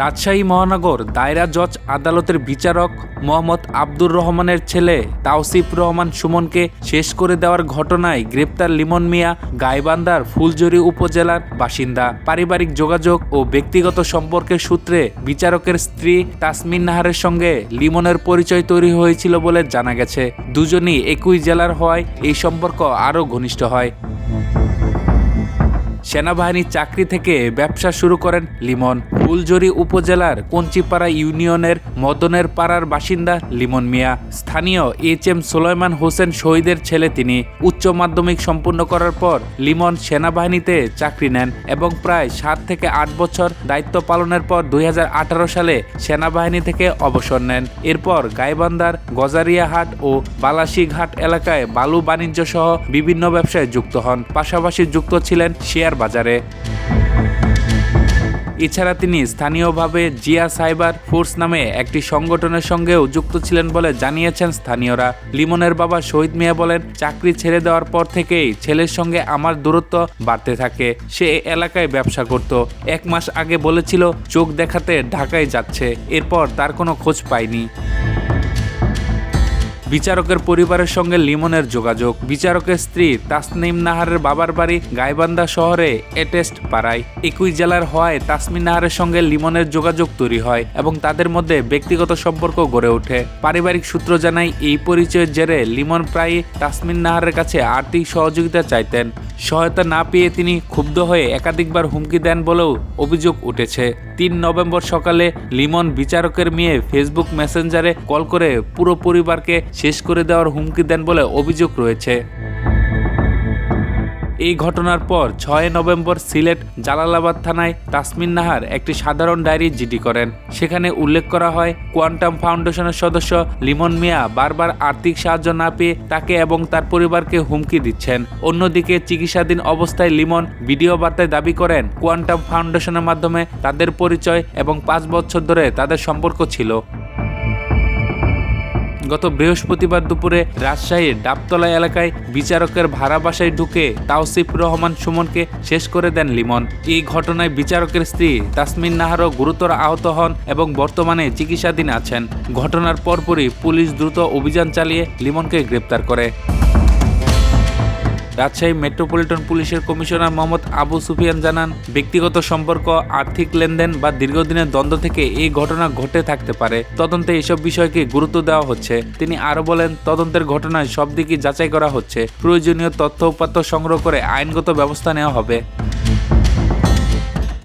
রাজশাহী মহানগর দায়রা জজ আদালতের বিচারক মোহাম্মদ আব্দুর রহমানের ছেলে তাওসিফ রহমান সুমনকে শেষ করে দেওয়ার ঘটনায় গ্রেপ্তার লিমন মিয়া গাইবান্ধার ফুলজুরি উপজেলার বাসিন্দা। পারিবারিক যোগাযোগ ও ব্যক্তিগত সম্পর্কের সূত্রে বিচারকের স্ত্রী তাসমিন নাহারের সঙ্গে লিমনের পরিচয় তৈরি হয়েছিল বলে জানা গেছে। দুজনই একই জেলার হওয়ায় এই সম্পর্ক আরও ঘনিষ্ঠ হয়। সেনাবাহিনীর চাকরি থেকে ব্যবসা শুরু করেন লিমন। ফুলজুরি উপজেলার কঞ্চিপাড়া ইউনিয়নের মদনের পাড়ার বাসিন্দা লিমন মিয়া। স্থানীয় এইচ এম সোলাইমান হোসেন শহীদের ছেলে তিনি। উচ্চ মাধ্যমিক সম্পূর্ণ করার পর লিমন সেনাবাহিনীতে চাকরি নেন এবং প্রায় সাত থেকে আট বছর দায়িত্ব পালনের পর দুই হাজার আঠারো সালে সেনাবাহিনী থেকে অবসর নেন। এরপর গাইবান্ধার গজারিয়াহাট ও বালাসিঘাট এলাকায় বালু বাণিজ্য সহ বিভিন্ন ব্যবসায় যুক্ত হন। পাশাপাশি যুক্ত ছিলেন শেয়ার বাজারে। এছাড়া তিনি স্থানীয়ভাবে জিয়া সাইবার ফোর্স নামে একটি সংগঠনের সঙ্গেও যুক্ত ছিলেন বলে জানিয়েছেন স্থানীয়রা। লিমনের বাবা শহীদ মিয়া বলেন, চাকরি ছেড়ে দেওয়ার পর থেকেই ছেলের সঙ্গে আমার দূরত্ব বাড়তে থাকে। সে এলাকায় ব্যবসা করত। এক মাস আগে বলেছিল, চোখ দেখাতে ঢাকায় যাচ্ছে। এরপর তার কোনো খোঁজ পাইনি। বিচারকের পরিবারের সঙ্গে লিমনের যোগাযোগ। বিচারকের স্ত্রী তাসনিম নাহারের বাবার বাড়ি গাইবান্ধা শহরে এটেস্ট পাড়ায়। একই জেলার হওয়ায় তাসমিন নাহারের সঙ্গে লিমনের যোগাযোগ তৈরি হয় এবং তাদের মধ্যে ব্যক্তিগত সম্পর্ক গড়ে ওঠে। পারিবারিক সূত্র জানায়, এই পরিচয়ের জেরে লিমন প্রায়ই তাসমিন নাহারের কাছে আর্থিক সহযোগিতা চাইতেন। সহায়তা না পেয়ে তিনি ক্ষুব্ধ হয়ে একাধিকবার হুমকি দেন বলেও অভিযোগ উঠেছে। তিন নভেম্বর সকালে লিমন বিচারকের মেয়ে ফেসবুক মেসেঞ্জারে কল করে পুরো পরিবারকে শেষ করে দেওয়ার হুমকি দেন বলে অভিযোগ রয়েছে। এই ঘটনার পর ছয় নভেম্বর সিলেট জালালাবাদ থানায় তাসমিন নাহার একটি সাধারণ ডায়েরি জিডি করেন। সেখানে উল্লেখ করা হয়, কোয়ান্টাম ফাউন্ডেশনের সদস্য লিমন মিয়া বারবার আর্থিক সাহায্য না পেয়ে তাকে এবং তার পরিবারকে হুমকি দিচ্ছেন। অন্যদিকে চিকিৎসাধীন অবস্থায় লিমন ভিডিও বার্তায় দাবি করেন, কোয়ান্টাম ফাউন্ডেশনের মাধ্যমে তাদের পরিচয় এবং পাঁচ বছর ধরে তাদের সম্পর্ক ছিল। গত বৃহস্পতিবার দুপুরে রাজশাহীর ডাবতলা এলাকায় বিচারকের ভাড়া বাসায় ঢুকে তাওসিফ রহমান সুমনকে শেষ করে দেন লিমন। এই ঘটনায় বিচারকের স্ত্রী তাসমিন নাহারও গুরুতর আহত হন এবং বর্তমানে চিকিৎসাধীন আছেন। ঘটনার পরপরই পুলিশ দ্রুত অভিযান চালিয়ে লিমনকে গ্রেপ্তার করে। রাজশাহী মেট্রোপলিটন পুলিশের কমিশনার মোহাম্মদ আবু সুফিয়ান জানান, ব্যক্তিগত সম্পর্ক, আর্থিক লেনদেন বা দীর্ঘদিনের দ্বন্দ্ব থেকে এই ঘটনা ঘটে থাকতে পারে। তদন্তে এসব বিষয়কে গুরুত্ব দেওয়া হচ্ছে। তিনি আরও বলেন, তদন্তের ঘটনায় সব দিকই যাচাই করা হচ্ছে। প্রয়োজনীয় তথ্য উপাত্ত সংগ্রহ করে আইনগত ব্যবস্থা নেওয়া হবে।